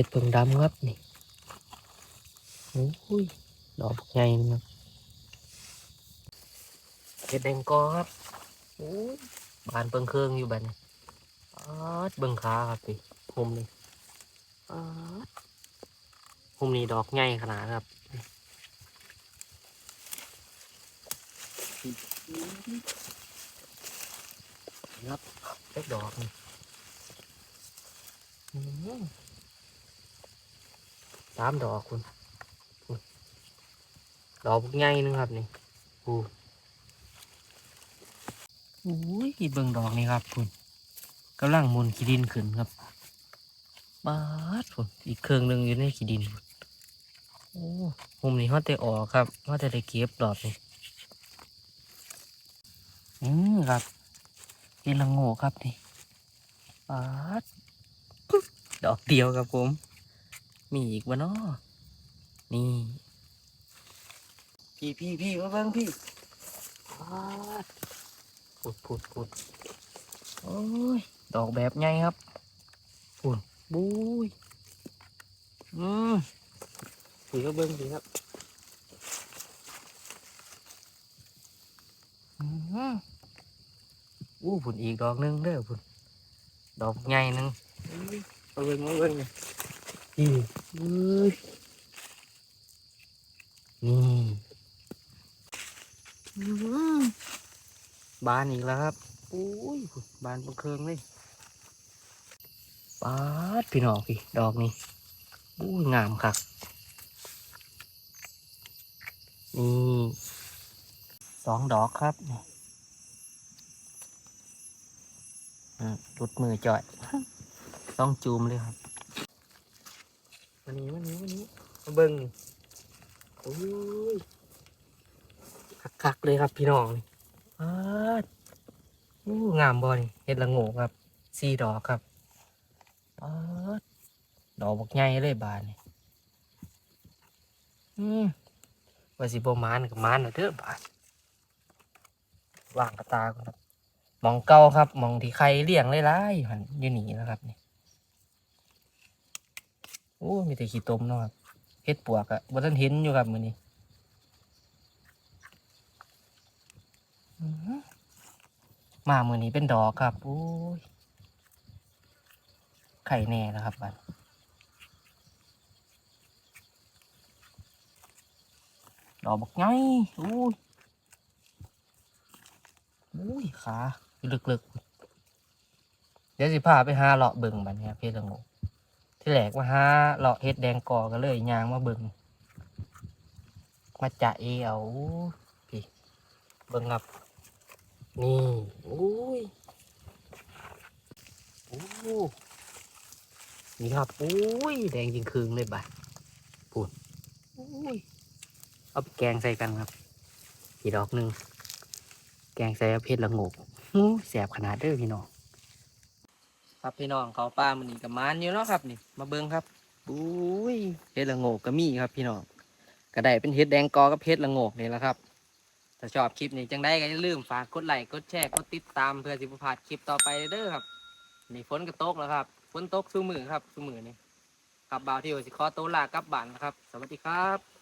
ห็ดเพิ่งดำครับนี่โอ้ยดอกใหญ่นะเห็ดแดงกอครับโอ้ยบานเปิงเครื่องอยู่บัดนอาดเบิ่งขาครับพี่หุมนี่อาดหุมนี่ดอกใหญ่ขนาดครับครับเล็กดอกนี่ สามดอกคุณดอกใหญ่นึงครับนี่อู้อุ้ยเบิ่งดอกนี่ครับคุณกำลังมุนขี้ดินขึ้นครับบาดคุณอีกเครื่องหนึ่งอยู่ในขี้ดินโอ้มุมนี้เขาแต่ออกครับเขาแต่ได้เก็บดอกนี่อืมครับเห็นละโง่ครับนี่บาดดอกเดียวครับผม มีอีกวะเนาะนี่ พี่พี่พี่มาเบิ่งพี่ปาดพุดพุดพุดโอ้ย ดอกแบบใหญ่ครับปุ่นบุ้ย อืมพี่ก็เบิ่งพี่ครับอืมอู้ผุนอีกดอกหนึงเด้อผุนดอกใหญ่หนึงอุ้ยมาเบิ่งมาเบิ่งนี่พี่เอ้ย นี่อื้อหือบานอีกแล้วครับอุ้ยบานประเคืองเลยปาดพี่น้องพี่ดอกนี่อุ้ยงามครับนี่สองดอกครับนี่อืมหลุดมือจ่อยต้องจูมเลยครับ วันนี้วันนี้วันนี้มาเบิ้งนี่โอ้ยคักๆเลยครับพี่น้องนี่อาดอู้งามบอนี่เห็ดละโงกครับสี่ดอกครับอาดดอกบักใหญ่เลยบานนี่อืมว่าสิบมานกับมานนะเด้อบานว่างกระตาก่อนครับมองเก่าครับมองที่ใครเลี้ยงไล่ๆหันอยู่นี่นะครับนี่ โอ้มีแต่ขี้ตมเนาะครับเฮ็ดปวกอะบ่ทันเห็นอยู่ครับมื้อนี้อื้อหือมามื้อนี้เป็นดอกครับโอ้ยไข่แน่แล้วครับบัดดอกบักไงโอ้ยโอ้ยขาลึกๆเดี๋ยวสิพาไปหาเลาะเบิ่งบัดเนี้ยเพชรละงก ที่แหลกมาหาเลาะเฮ็ดแดงกอกันเลยยางมาเบิงมาจะเอเอาพี่เบิงครับ นี่โอ้ยโอ้นี่ครับโอ้ยแดงจริงคืงเลยบ่ะปูนโอ้ยเอาไปแกงใส่กันครับอีดอกหนึ่งแกงใส่เพชรละงกหูแสบขนาดเด้อพี่น้อง ครับพี่น้องเขาป้ามันนี่กับมานอยู่เนาะครับนี่ มาเบิ้งครับอุ้ยเฮ็ดละโงกก็มีครับพี่น้องก็ได้เป็นเฮ็ดแดงกอกับเฮ็ดละโงกนี่แหละครับถ้าชอบคลิปนี้จังได้ก็อย่าลืมฝากกดไลค์กดแชร์กดติดตามเพื่อสิบพลาดคลิปต่อไปเด้อครับนี่ฝนก็ตกแล้วครับฝนตกสู้มือครับสู้มือนี่ครับบ่าวที่โอสิคอโตวลากลับบ้านนะครับ สวัสดีครับ